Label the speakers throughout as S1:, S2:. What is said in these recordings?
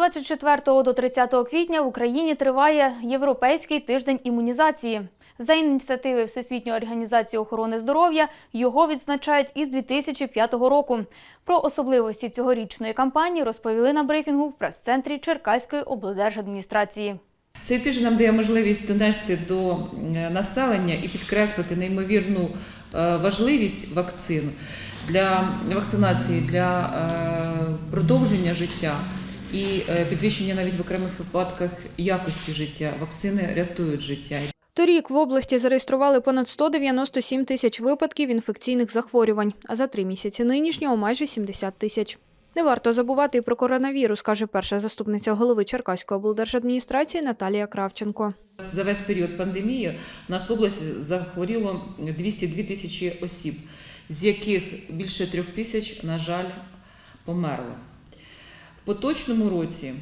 S1: 24 до 30 квітня в Україні триває Європейський тиждень імунізації. За ініціативи Всесвітньої організації охорони здоров'я його відзначають із 2005 року. Про особливості цьогорічної кампанії розповіли на брифінгу в прес-центрі Черкаської облдержадміністрації.
S2: Цей тиждень нам дає можливість донести до населення і підкреслити неймовірну е, важливість вакцин для вакцинації, для е, продовження життя і е, підвищення навіть в окремих випадках якості життя. Вакцини рятують життя.
S1: Торік в області зареєстрували понад 197 тисяч випадків інфекційних захворювань, а за три місяці нинішнього майже 70 тисяч. Не варто забувати і про коронавірус, каже перша заступниця голови Черкаської облдержадміністрації Наталія Кравченко.
S2: За весь період пандемії нас в області захворіло 202 тисячі осіб, з яких більше трьох тисяч, на жаль, померло. В поточному році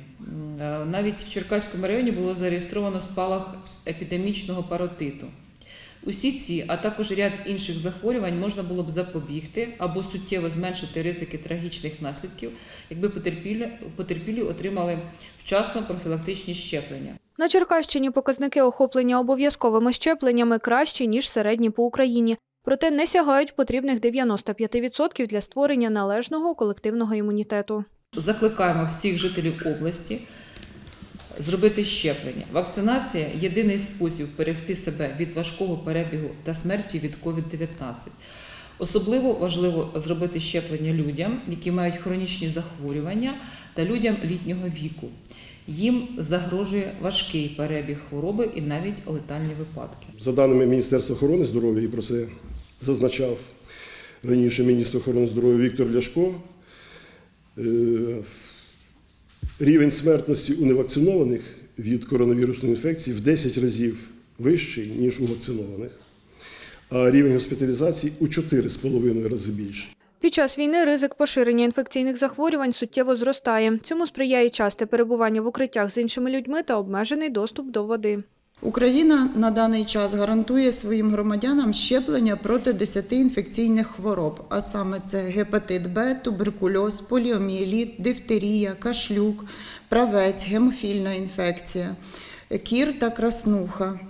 S2: е, навіть в Черкаському районі було зареєстровано спалах епідемічного паротиту. Усі ці, а також ряд інших захворювань можна було б запобігти або суттєво зменшити ризики трагічних наслідків, якби потерпілі, потерпілі отримали вчасно профілактичні щеплення.
S1: На Черкащині показники охоплення обов'язковими щепленнями кращі, ніж середні по Україні. Проте не сягають потрібних 95% для створення належного колективного імунітету.
S2: Закликаємо всіх жителів області зробити щеплення. Вакцинація єдиний спосіб берегти себе від важкого перебігу та смерті від COVID-19. Особливо важливо зробити щеплення людям, які мають хронічні захворювання, та людям літнього віку. Їм загрожує важкий перебіг хвороби і навіть летальні випадки.
S3: За даними Міністерства охорони здоров'я, і про це зазначав раніше міністр охорони здоров'я Віктор Ляшко, рівень смертності у невакцинованих від коронавірусної інфекції в 10 разів вищий, ніж у вакцинованих, а рівень госпіталізації у 4,5 рази більший.
S1: Під час війни ризик поширення інфекційних захворювань суттєво зростає. Цьому сприяє часте перебування в укриттях з іншими людьми та обмежений доступ до води.
S4: Україна на даний час гарантує своїм громадянам щеплення проти 10 інфекційних хвороб, а саме це гепатит Б, туберкульоз, поліомієліт, дифтерія, кашлюк, правець, гемофільна інфекція, кір та краснуха.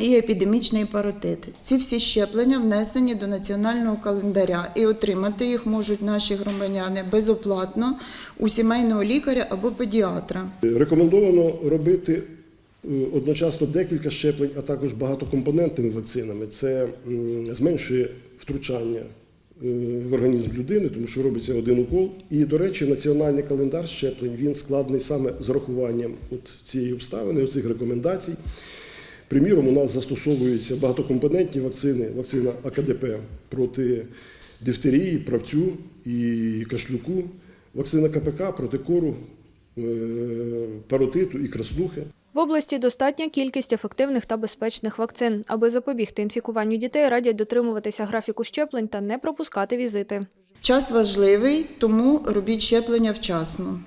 S4: І епідемічний паротит. Ці всі щеплення внесені до національного календаря, і отримати їх можуть наші громадяни безоплатно у сімейного лікаря або педіатра.
S3: Рекомендовано робити одночасно декілька щеплень, а також багатокомпонентними вакцинами. Це зменшує втручання е, в організм людини, тому що робиться один укол. І, до речі, національний календар щеплень він складений саме з урахуванням от цієї обставини, цих рекомендацій. Приміром, у нас застосовуються багатокомпонентні вакцини, вакцина АКДП проти дифтерії, правцю і кашлюку, вакцина КПК проти кору, е, паротиту і краснухи.
S1: В області достатня кількість ефективних та безпечних вакцин. Аби запобігти інфікуванню дітей, радять дотримуватися графіку щеплень та не пропускати візити.
S4: Час важливий, тому робіть щеплення вчасно.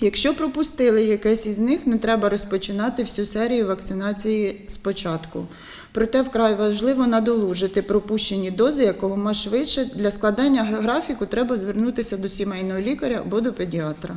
S4: Якщо пропустили якесь із них, не треба розпочинати всю серію вакцинації спочатку. Проте вкрай важливо надолужити пропущені дози якомога швидше. Для складання графіку треба звернутися до сімейного лікаря або до педіатра.